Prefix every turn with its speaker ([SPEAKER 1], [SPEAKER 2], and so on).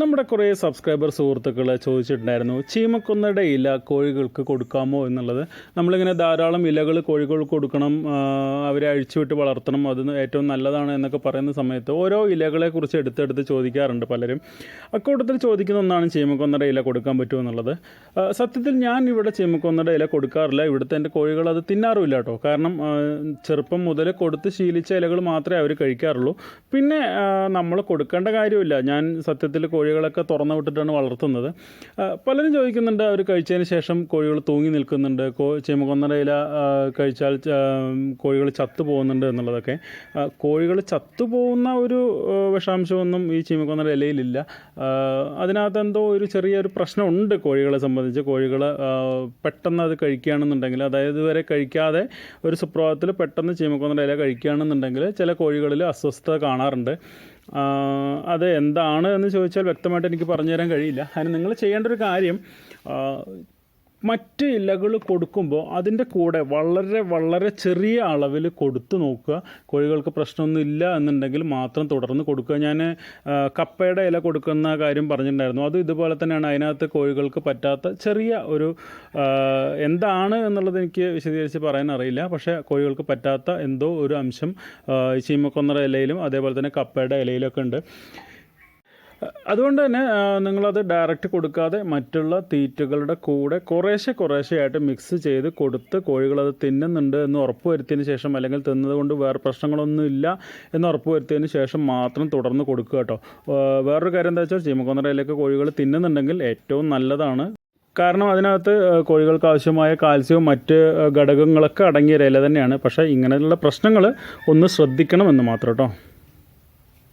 [SPEAKER 1] നമ്മുടെ കുറേ സബ്സ്ക്രൈബർ സുഹൃത്തുക്കൾ ചോദിച്ചിട്ടുണ്ടായിരുന്നു ചീമക്കൊന്നയുടെ ഇല കോഴികൾക്ക് കൊടുക്കാമോ എന്നുള്ളത്. നമ്മളിങ്ങനെ ധാരാളം ഇലകൾ കോഴികൾക്ക് കൊടുക്കണം അവരെ അഴിച്ചുവിട്ട് വളർത്തണം അത് ഏറ്റവും നല്ലതാണ് എന്നൊക്കെ പറയുന്ന സമയത്ത് ഓരോ ഇലകളെക്കുറിച്ച് എടുത്തെടുത്ത് ചോദിക്കാറുണ്ട് പലരും. അക്കൂട്ടത്തിൽ ചോദിക്കുന്ന ഒന്നാണ് ചീമക്കൊന്നയുടെ ഇല കൊടുക്കാൻ പറ്റുമോ എന്നുള്ളത്. സത്യത്തിൽ ഞാൻ ഇവിടെ ചീമക്കൊന്നയുടെ ഇല കൊടുക്കാറില്ല. ഇവിടുത്തെ എന്റെ കോഴികൾ അത് തിന്നാറുമില്ല കേട്ടോ കാരണം ചെറുപ്പം മുതൽ കൊടുത്ത് ശീലിച്ച ഇലകൾ മാത്രമേ അവർ കഴിക്കാറുള്ളൂ. പിന്നെ നമ്മൾ കൊടുക്കേണ്ട കാര്യമില്ല. ഞാൻ സത്യത്തിൽ കോഴികളൊക്കെ തുറന്നു വിട്ടിട്ടാണ് വളർത്തുന്നത്. പലരും ചോദിക്കുന്നുണ്ട് അവർ കഴിച്ചതിന് ശേഷം കോഴികൾ തൂങ്ങി നിൽക്കുന്നുണ്ട്. കോ ചെമുകൊന്നര ഇല കഴിച്ചാൽ കോഴികൾ ചത്തു പോകുന്നുണ്ട് എന്നുള്ളതൊക്കെ. കോഴികൾ ചത്തുപോകുന്ന ഒരു വിഷാംശമൊന്നും ഈ ചീമക്കൊന്നര ഇലയിലില്ല. അതിനകത്ത് എന്തോ ഒരു ചെറിയൊരു പ്രശ്നമുണ്ട് കോഴികളെ സംബന്ധിച്ച്. കോഴികൾ പെട്ടെന്ന് അത് കഴിക്കുകയാണെന്നുണ്ടെങ്കിൽ അതായത് ഇതുവരെ കഴിക്കാതെ ഒരു സുപ്രഭാതത്തിൽ പെട്ടെന്ന് ചീമക്കൊന്നര ഇല കഴിക്കുകയാണെന്നുണ്ടെങ്കിൽ ചില കോഴികളിൽ അസ്വസ്ഥത കാണാറുണ്ട്. അത് എന്താണ് എന്ന് ചോദിച്ചാൽ വ്യക്തമായിട്ട് എനിക്ക് പറഞ്ഞു തരാൻ കഴിയില്ല. അതിന് നിങ്ങൾ ചെയ്യേണ്ട ഒരു കാര്യം മറ്റ് ഇലകൾ കൊടുക്കുമ്പോൾ അതിന്റെ കൂടെ വളരെ വളരെ ചെറിയ അളവിൽ കൊടുത്തു നോക്കുക. കോഴികൾക്ക് പ്രശ്നമൊന്നും ഇല്ല എന്നുണ്ടെങ്കിൽ മാത്രം തുടർന്ന് കൊടുക്കുക. ഞാൻ കപ്പയുടെ ഇല കൊടുക്കുന്ന കാര്യം പറഞ്ഞിട്ടുണ്ടായിരുന്നു. അത് ഇതുപോലെ തന്നെയാണ്. അതിനകത്ത് കോഴികൾക്ക് പറ്റാത്ത ചെറിയ ഒരു എന്താണ് എന്നുള്ളത് എനിക്ക് വിശദീകരിച്ച് പറയാൻ അറിയില്ല. പക്ഷേ കോഴികൾക്ക് പറ്റാത്ത എന്തോ ഒരു അംശം ചീമക്കൊന്നറ ഇലയിലും അതേപോലെ തന്നെ കപ്പയുടെ ഇലയിലൊക്കെ ഉണ്ട്. അതുകൊണ്ട് തന്നെ നിങ്ങളത് ഡയറക്റ്റ് കൊടുക്കാതെ മറ്റുള്ള തീറ്റകളുടെ കൂടെ കുറേശ്ശെ കുറേശ്ശെയായിട്ട് മിക്സ് ചെയ്ത് കൊടുത്ത് കോഴികളത് തിന്നുന്നുണ്ട് എന്ന് ഉറപ്പ് വരുത്തിയതിന് ശേഷം അല്ലെങ്കിൽ തിന്നത് കൊണ്ട് വേറെ പ്രശ്നങ്ങളൊന്നും ഇല്ല എന്ന് ഉറപ്പ് വരുത്തിയതിന് ശേഷം മാത്രം തുടർന്ന് കൊടുക്കുക കേട്ടോ. വേറൊരു കാര്യം എന്താ വെച്ചാൽ ചീമക്കൊന്നറയിലേക്ക് കോഴികൾ തിന്നുന്നുണ്ടെങ്കിൽ ഏറ്റവും നല്ലതാണ്. കാരണം അതിനകത്ത് കോഴികൾക്ക് ആവശ്യമായ കാൽസ്യവും മറ്റ് ഘടകങ്ങളൊക്കെ അടങ്ങിയ ഇല തന്നെയാണ് പക്ഷേ ഇങ്ങനെയുള്ള പ്രശ്നങ്ങൾ ഒന്ന് ശ്രദ്ധിക്കണമെന്ന് മാത്രം കേട്ടോ.